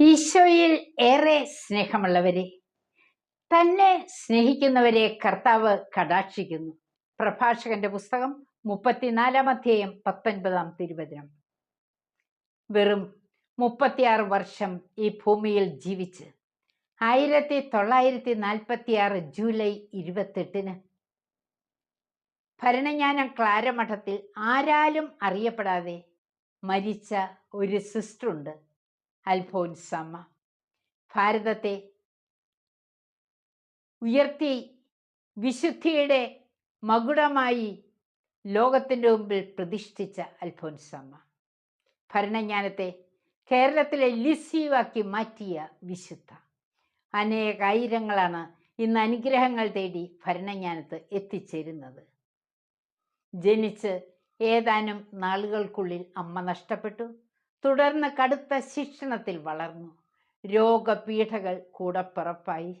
ഈശോയിൽ ഏറെ സ്നേഹമുള്ളവരെ തന്നെ സ്നേഹിക്കുന്നവരെ കർത്താവ് കടാക്ഷിക്കുന്നു. പ്രഭാഷകന്റെ പുസ്തകം മുപ്പത്തിനാലാം അധ്യായം പത്തൊൻപതാം തിരുവചനം. വെറും മുപ്പത്തിയാറ് വർഷം ഈ ഭൂമിയിൽ ജീവിച്ച് ആയിരത്തി തൊള്ളായിരത്തി നാൽപ്പത്തി ആറ് ജൂലൈ ഇരുപത്തെട്ടിന് ഭരണജ്ഞാനം ക്ലാരമഠത്തിൽ ആരാലും അറിയപ്പെടാതെ മരിച്ച ഒരു സിസ്റ്ററുണ്ട്. അൽഫോൻസമ്മ. ഭാരതത്തെ ഉയർത്തി വിശുദ്ധിയുടെ മകുടമായി ലോകത്തിന്റെ മുമ്പിൽ പ്രതിഷ്ഠിച്ച അൽഫോൻസമ്മ. ഭരണജ്ഞാനത്തെ കേരളത്തിലെ ലിസീവാക്കി മാറ്റിയ വിശുദ്ധ. അനേകായിരങ്ങളാണ് ഇന്ന് അനുഗ്രഹങ്ങൾ തേടി ഭരണജ്ഞാനത്ത് എത്തിച്ചേരുന്നത്. ജനിച്ച് ഏതാനും നാളുകൾക്കുള്ളിൽ അമ്മ നഷ്ടപ്പെട്ടു. തുടർന്ന് കടുത്ത ശിക്ഷണത്തിൽ വളർന്നു. രോഗപീഠകൾ കൂടപ്പിറപ്പായി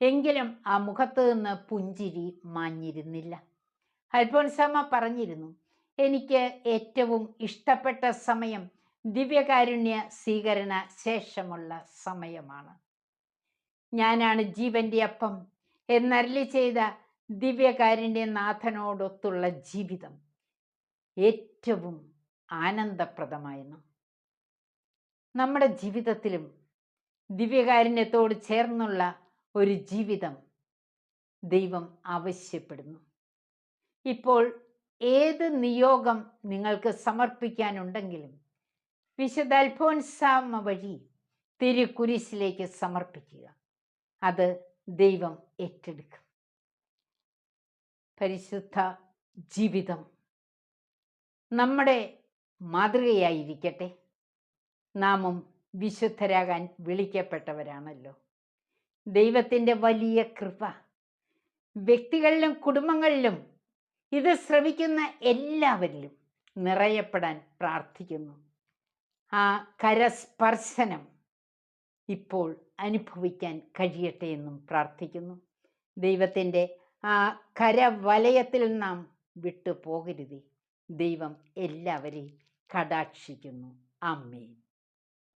എങ്കിലും ആ മുഖത്ത് നിന്ന് പുഞ്ചിരി മാഞ്ഞിരുന്നില്ല. അൽഫോൻസമ്മ പറഞ്ഞിരുന്നു എനിക്ക് ഏറ്റവും ഇഷ്ടപ്പെട്ട സമയം ദിവ്യകാരുണ്യ സ്വീകരണ ശേഷമുള്ള സമയമാണ്. ഞാനാണ് ജീവന്റെ അപ്പം എന്നരളി ചെയ്ത ദിവ്യകാരുണ്യ നാഥനോടൊത്തുള്ള ജീവിതം ഏറ്റവും ആനന്ദപ്രദമായിരുന്നു. നമ്മുടെ ജീവിതത്തിലും ദിവ്യകാരുണ്യത്തോട് ചേർന്നുള്ള ഒരു ജീവിതം ദൈവം ആവശ്യപ്പെടുന്നു. ഇപ്പോൾ ഏത് നിയോഗം നിങ്ങൾക്ക് സമർപ്പിക്കാനുണ്ടെങ്കിലും വിശുദ്ധ അൽഫോൻസാമ വഴി തിരുക്കുരിശിലേക്ക് സമർപ്പിക്കുക. അത് ദൈവം ഏറ്റെടുക്കും. പരിശുദ്ധ ജീവിതം നമ്മുടെ മാതൃകയായിരിക്കട്ടെ. നാമും വിശുദ്ധരാകാൻ വിളിക്കപ്പെട്ടവരാണല്ലോ. ദൈവത്തിന്റെ വലിയ കൃപ. വ്യക്തികളിലും കുടുംബങ്ങളിലും ഇത് ശ്രമിക്കുന്ന എല്ലാവരിലും നിറയപ്പെടാൻ പ്രാർത്ഥിക്കുന്നു. ആ കരസ്പർശനം ഇപ്പോൾ അനുഭവിക്കാൻ കഴിയട്ടെ എന്നും പ്രാർത്ഥിക്കുന്നു. ദൈവത്തിന്റെ ആ കരവലയത്തിൽ നാം വിട്ടു പോകരുതേ ദൈവം എല്ലാവരെയും കടാക്ഷിക്കുന്നു. അമ്മേൻ